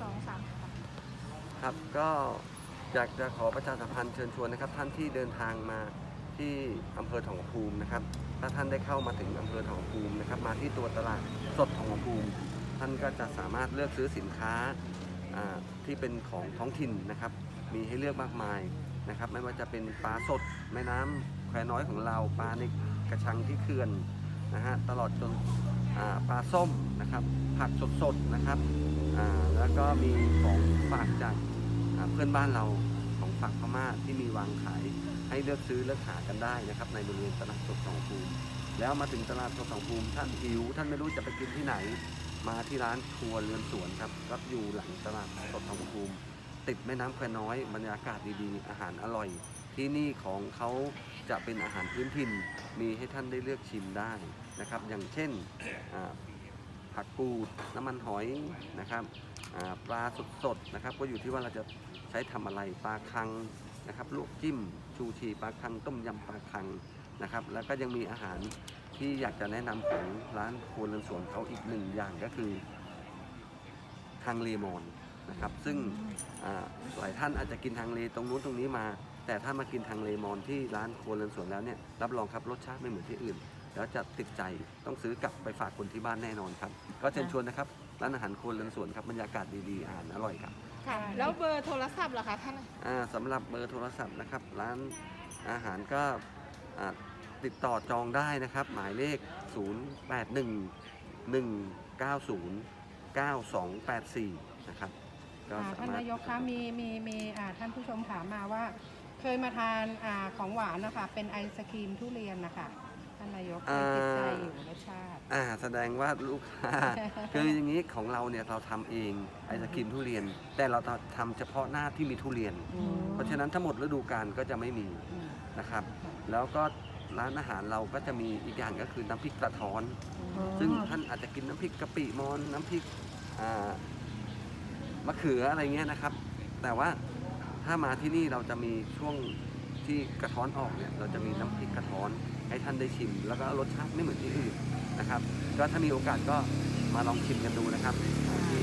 สองสามค่ะครับก็อยากจะขอประชาสัมพันธ์เชิญชวนนะครับ ท่านที่เดินทางมาที่อำเภอทองภูมินะครับ ถ้าท่านได้เข้ามาถึงอำเภอทองภูมินะครับ มาที่ตัวตลาดสดทองภูมิ ท่านก็จะสามารถเลือกซื้อสินค้าที่เป็นของท้องถิ่นนะครับ มีให้เลือกมากมายนะครับ ไม่ว่าจะเป็นปลาสดแม่น้ำแควน้อยของเราปลาในกระชังที่เขื่อนนะฮะตลอดจนปลาส้มนะครับ ผักสดๆนะครับ อ่าแล้วก็มีของฝากจากเพื่อนบ้านเราของฝากพม่าที่มีวางขายให้เลือกซื้อเลือกหากันได้นะครับ ในบริเวณตลาดสดสองภูมิแล้วมาถึงตลาดสดสองภูมิท่านหิว ท่านไม่รู้จะไปกินที่ไหน มาที่ร้านครัวเรือนสวนครับรับอยู่หลังตลาดสดทองภูมิ ติดแม่น้ำแควน้อยบรรยากาศดีๆ อาหารอร่อย ที่นี่ของเขาจะเป็นอาหารพื้นถิ่นมีให้ท่านได้เลือกชิมได้นะครับ อย่างเช่น ผักกูดน้ำมันหอยนะครับปลาสดๆนะครับ ก็อยู่ที่ว่าเราจะใช้ทำอะไรปลาคังนะครับลวกจิ้ม ชูชีปลาคังต้มยำปลาคังนะครับ แล้วก็ยังมีอาหารที่อยากจะแนะนำของร้านครัวเรือนสวนเขาอีกหนึ่งอย่างก็คือทางเลมอนนะครับ ซึ่งหลายท่านอาจจะกินทางเลตรงนู้นตรงนี้มา แต่ถ้ามากินทางเลมอนที่ร้านครัวเรือนสวนแล้วเนี่ยรับรองครับรสชาติไม่เหมือนที่อื่น แล้วจะติดใจต้องซื้อกลับไปฝากคนที่บ้านแน่นอนครับ ก็เชิญชวนนะครับร้านอาหารครัวเรือนสวนครับบรรยากาศดีๆอาหารอร่อยครับค่ะ แล้วเบอร์โทรศัพท์เหรอคะท่านอ่าสำหรับเบอร์โทรศัพท์นะครับ ร้านอาหารก็อ่าติดต่อจองได้นะครับ หมายเลข 0811909284 นะครับก็อ่าสาท่านมารถ นายกคะมีมีมีอ่าท่านผู้ชมถามมาว่า เคยมาทานอ่าของหวานนะคะเป็นไอศครีมทุเรียนนะคะท่านนายกยังติดใจอยู่รสชาติ อ่าแสดงว่าลูกค้า คืออย่างนี้ของเราเนี่ยเราทำเองไอศกรีมทุเรียน แต่เราทำเฉพาะหน้าที่มีทุเรียน อืม เพราะฉะนั้นทั้งหมดฤดูกาลก็จะไม่มีอืมนะครับ แล้วก็ร้านอาหารเราก็จะมีอีกอย่างก็คือน้ำพริกกระท้อน อืม ซึ่งท่านอาจจะกินน้ำพริกกะปิมอนน้ำพริกอ่ามะเขืออะไรเงี้ยนะครับ แต่ว่าถ้ามาที่นี่เราจะมีช่วงที่กระท้อนออกเนี่ยเราจะมีน้ำพริกกระท้อนให้ ท่านได้ชิม แล้วก็รสชาติไม่เหมือนที่อื่นนะครับ ก็ถ้ามีโอกาสก็มาลองชิมกันดูนะครับที่